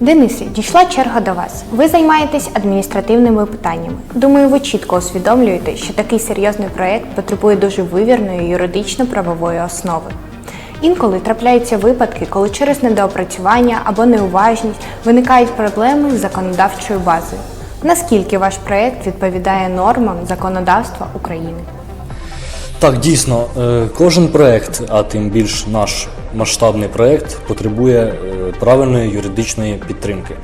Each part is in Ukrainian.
Денисе, дійшла черга до вас. Ви займаєтесь адміністративними питаннями. Думаю, ви чітко усвідомлюєте, що такий серйозний проєкт потребує дуже вивірної юридично-правової основи. Інколи трапляються випадки, коли через недоопрацювання або неуважність виникають проблеми з законодавчою базою. Наскільки ваш проєкт відповідає нормам законодавства України? Так, дійсно, е, кожен проект, а тим більш наш масштабний проект, потребує е, правильної юридичної підтримки.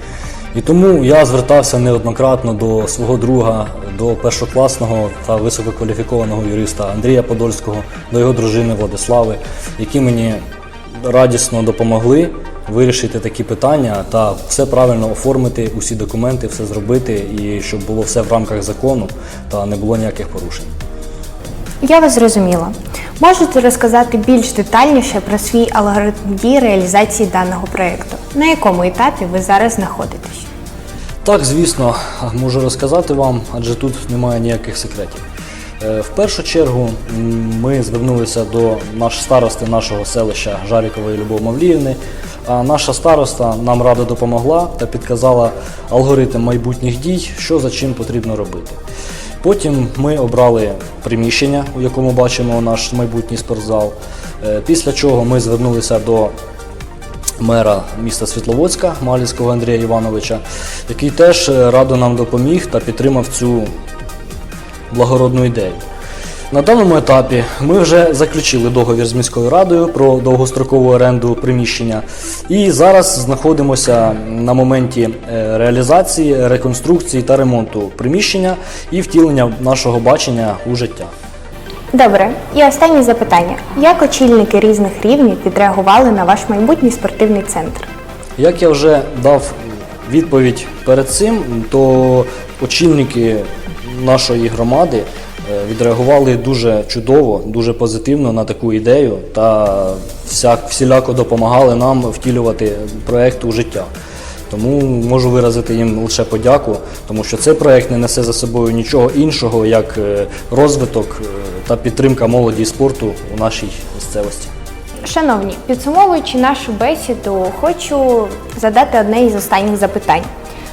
І тому я звертався неоднократно до свого друга, до першокласного та висококваліфікованого юриста Андрія Подольського, до його дружини Владислави, які мені радісно допомогли вирішити такі питання та все правильно оформити, усі документи, все зробити, і щоб було все в рамках закону та не було ніяких порушень. Я вас зрозуміла. Можете розказати більш детальніше про свій алгоритм дій реалізації даного проєкту? На якому етапі ви зараз знаходитесь? Так, звісно, можу розказати вам, адже тут немає ніяких секретів. Е, В першу чергу ми звернулися до наш старости нашого селища Жарікової Любов Мавліївни. А наша староста нам радо допомогла та підказала алгоритм майбутніх дій, що за чим потрібно робити. Потім ми обрали приміщення, у якому бачимо наш майбутній спортзал. Е, Після чого ми звернулися до мера міста Світловодська Малівського Андрія Івановича, який теж е, радо нам допоміг та підтримав цю благородну ідею. На даному етапі ми вже заключили договір з міською радою про довгострокову оренду приміщення, і зараз знаходимося на моменті е, реалізації, реконструкції та ремонту приміщення і втілення нашого бачення у життя. Добре, і останнє запитання: як очільники різних рівнів відреагували на ваш майбутній спортивний центр? Як я вже дав відповідь перед цим, то очільники нашої громади відреагували дуже чудово, дуже позитивно на таку ідею та всяк, всіляко допомагали нам втілювати проект у життя. Тому можу виразити їм лише подяку, тому що цей проект не несе за собою нічого іншого, як е, розвиток е, та підтримка молоді і спорту у нашій місцевості. Шановні, підсумовуючи нашу бесіду, хочу задати одне із останніх запитань.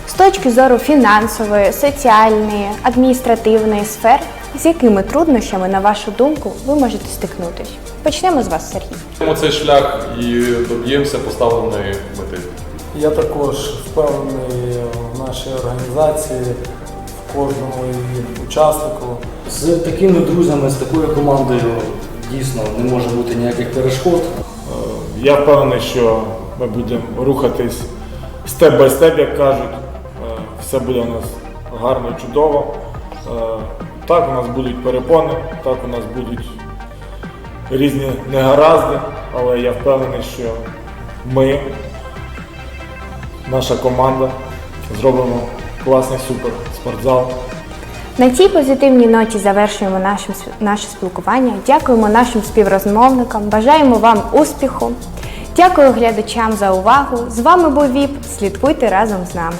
З точки зору фінансової, соціальної, адміністративної сфер, з якими труднощами, на вашу думку, ви можете стикнутися? Почнемо з вас, Сергій. Пройдемо цей шлях і доб'ємося поставленої мети. Я також впевнений в нашій організації, в кожному її учаснику. З такими друзями, з такою командою дійсно не може бути ніяких перешкод. Е, Я впевнений, що ми будемо рухатись степ бай степ, як кажуть. Е, Все буде у нас гарно і чудово. Так, у нас будуть перепони, так у нас будуть різні негаразди, але я впевнений, що ми, наша команда, зробимо класний супер спортзал. На цій позитивній ноті завершуємо наше, наше спілкування. Дякуємо нашим співрозмовникам, бажаємо вам успіху. Дякую глядачам за увагу. З вами був ВІП. Слідкуйте разом з нами.